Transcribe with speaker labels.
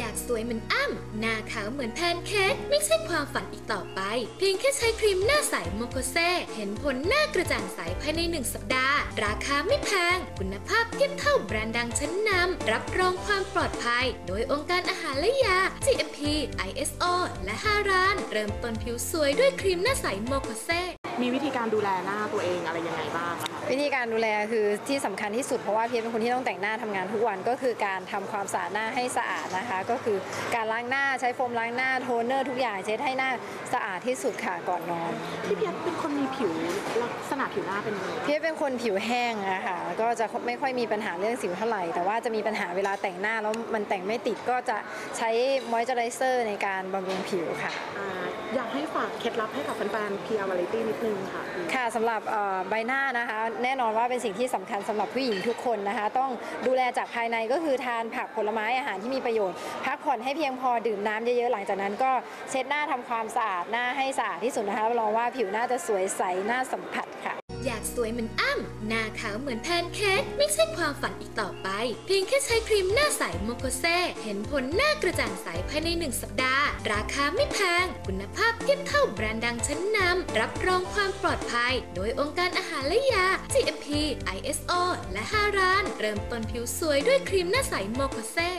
Speaker 1: อยากสวยเหมือนอ้ำหน้าขาวเหมือนแพนเค้กไม่ใช่ความฝันอีกต่อไป เพียงแค่ใช้ครีมหน้าใสโมโคเซเห็นผลหน้ากระจ่างใสภายในหนึ่งสัปดาห์ ราคาไม่แพง คุณภาพเทียบเท่าแบรนด์ดังชั้นนำรับรองความปลอดภัย โดยองค์การอาหารและยา GMP ISO และ5ร้าน เริ่มต้นผิวสวยด้วยครีมหน้าใสโมโคเซ
Speaker 2: มีวิธีการดูแลหน้าตัวเองอะไรยังไงบ้างคะ
Speaker 3: วิธีการดูแลคือที่สำคัญที่สุดเพราะว่าเพียรเป็นคนที่ต้องแต่งหน้าทำงานทุกวันก็คือการทำความสะอาดหน้าให้สะอาดนะคะ ก็คือการล้างหน้าใช้โฟมล้างหน้าโทนเนอร์ทุกอย่างเช็ดให้หน้าสะอาดที่สุดค่ะก่อนนอน
Speaker 2: พี่เพียรเป็นคนมีผิวลักษณะผิวหน้าเป็นยังไง
Speaker 3: เพียรเป็นคนผิวแห้งอะค่ะก็จะไม่ค่อยมีปัญหาเรื่องสิวเท่าไหร่ แต่ว่าจะมีปัญหาเวลาแต่งหน้าแล้วมันแต่งไม่ติดก็จะใช้มอยเจอไรเซอร์ในการบำรุงผิวค่ะ
Speaker 2: อ่าอยากให้ฝากเคล็ดลับให้กับแฟนๆ PR Variety นิดนึงค่ะ
Speaker 3: ค่ะสำหรับเอ่อใบหน้านะคะแน่นอนว่าเป็นสิ่งที่สำคัญสำหรับผู้หญิงทุกคนนะคะ ต้องดูแลจากภายในก็คือทานผักผลไม้อาหารที่มีประโยชน์ พักผ่อนให้เพียงพอดื่มน้ำเยอะๆ หลังจากนั้นก็เช็ดหน้าทำความสะอาดหน้าให้สะอาดที่สุดนะคะรองว่าผิวหน้าจะสวยใสหน้าสัมผัส
Speaker 1: อยากสวยเหมือนอ้ำหน้าขาวเหมือนแพนเค้กไม่ใช่ความฝันอีกต่อไป เพียงแค่ใช้ครีมหน้าใสโมโคเซเห็นผลหน้ากระจ่างใสภายในหนึ่งสัปดาห์ ราคาไม่แพง คุณภาพเทียบเท่าแบรนด์ดังชั้นนำรับรองความปลอดภัย โดยองค์การอาหารและยา GMP ISO และ5ร้าน เริ่มต้นผิวสวยด้วยครีมหน้าใสโมโคเซ